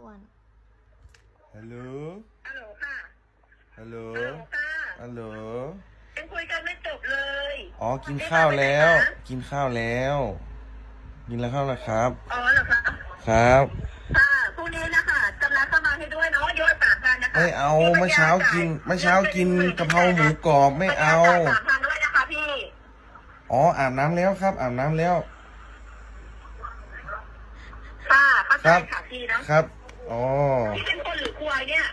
อ้วน ฮัลโหล ฮัลโหลค่ะ ฮัลโหล ฮัลโหลค่ะฮัลโหลยังคุยกันไม่จบเลย อ๋อ กินข้าวแล้ว กินข้าวแล้ว กินแล้วข้าวแล้วครับ อ๋อเหรอคะครับ ค่ะพรุ่งนี้นะคะจำรักเข้ามาให้ด้วยเนาะยอดสามพันนะคะไม่เอาเมื่อเช้ากินเมื่อเช้ากินกะเพราหมูกรอบไม่เอาสามพันด้วยนะคะพี่ อ๋อ อาบน้ำแล้วครับ อาบน้ำแล้ว ค่ะเข้าใจครับค่ะพี่นะครับ อ๋อพี่เป็นคนหรือควายเนี่ย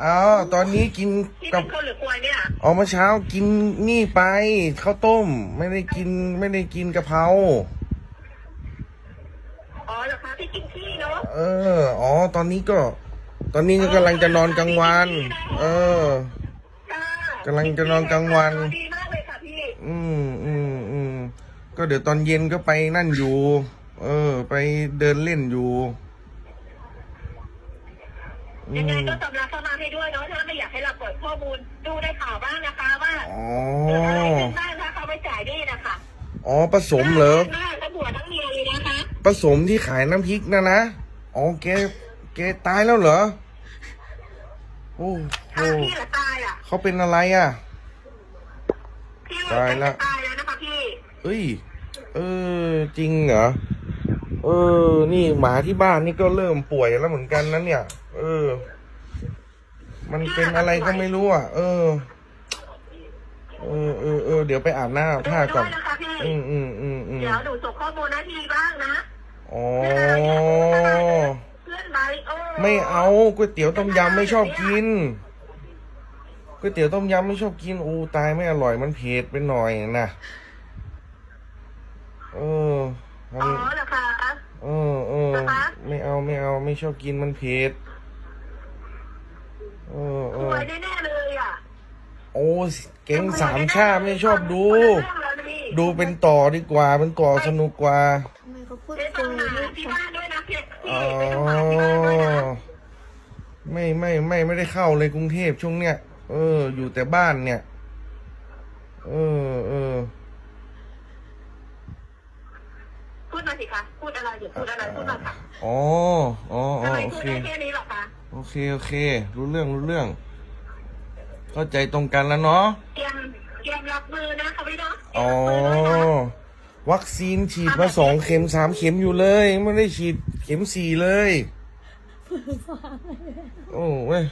เอาตอนนี้กินพี่กัเป็บนคนหรือควายเนี่ยอ๋อเมื่อเช้ากินนี่ไปข้าวต้ม ไม่ได้กินไม่ได้กินกะเพราอ๋อเหรอคะพี่กินขี้เนาะเอออ๋อตอนนี้ก็ ตอนนี้ก็กำลังจะนอนกลางวัน เออค่ะกำลังจะนอนกลางวัน ดีมากเลยค่ะพี่อืมอืมอืมก็เดี๋ยวตอนเย็นก็ไปนั่นอยู่ เออ ไปเดินเล่นอยู่อื ยังไงมก็จำรักเข้ามาให้ด้วยเนาะถ้าไม่อยากให้เราเปิดข้อมูลดูในข่าวบ้างนะคะว่าอ๋อเกิดอะไรขึ้นบ้างถ้าเขาไม่จ่ายหนี้นะคะอ๋อผสมเหรอหน้าทั้งหัวทั้งเมียเลยนะคะ ผสมที่ขายน้ำพริกนะนะอ๋อแกแกตายแล้วเหรอโอ้โหถ้าพี่เหลือตายอะเขาเป็นอะไรอะ พี่ตายละ ตายแล้วนะคะพี่ เอ้ย เออจริงเหรอเออ นี่หมาที่บ้านนี่ก็เริ่มป่วยแล้วเหมือนกันนะเนี่ย เออ มันเป็นอะไรก็ไม่รู้อะ เออ เออเออเออเดี๋ยวไปอาบน้ำอาบดูท่าก่ด้อวนยนะคะพี่อืมอืมอืมอืมเดี๋ยวดูส่งข้อมูลหน้าที่บ้างนะอ๋อ เพื่อนไว้โอ้ไม่เอาก๋วยเตี๋ยวต้มยำไม่ชอบกินก๋วยเตี๋ยวต้มยำไม่ชอบกินอูตายไม่อร่อยมันเผ็ดไปหน่อยนะเออมัอ๋น อเหรอคะเอ อเออนะคะไม่เอาไม่เอาไม่ชอบกินมันเผ็ดเออเอป่อวยแน่ๆเลยอะโอ้เก่งสามชาไม่ชอบดู คนละเรื่องแล้วนะพี่ดูเป็นต่อดีกว่าเป็นต่อสนุกกว่าทำไมเขาพูดไปคุต้อยงหาไม่ที่ชัดบ้านด้วยนะพี่อ๋อไปต้องหาที่บ้านด้วยนะไม่ไม่ไม่ไม่ได้เข้าเลยกรุงเทพช่วงเนี้ยเออ อยู่แต่บ้านเนี่ย เออเออ พูดมา สิคะ พูดอะไรอย่าพูดอะไรพูดมาค่ะอ๋ออ๋ออ๋ทำอไมโอพูดเค ได้แค่นี้หรอคะ โอเค โอเค รู้เรื่อง รู้เรื่อง เข้าใจตรงกันแล้วเนาะ เตรียมเตรียมรับมือนะคะพี่เนาะเตรียอ๋มอ รับมือด้วยนะวัคซีนฉีดมาสองเข็มสามเข็มอยู่เลยไม่ได้ฉีดเข็มสี่เลย โอ้เว้ย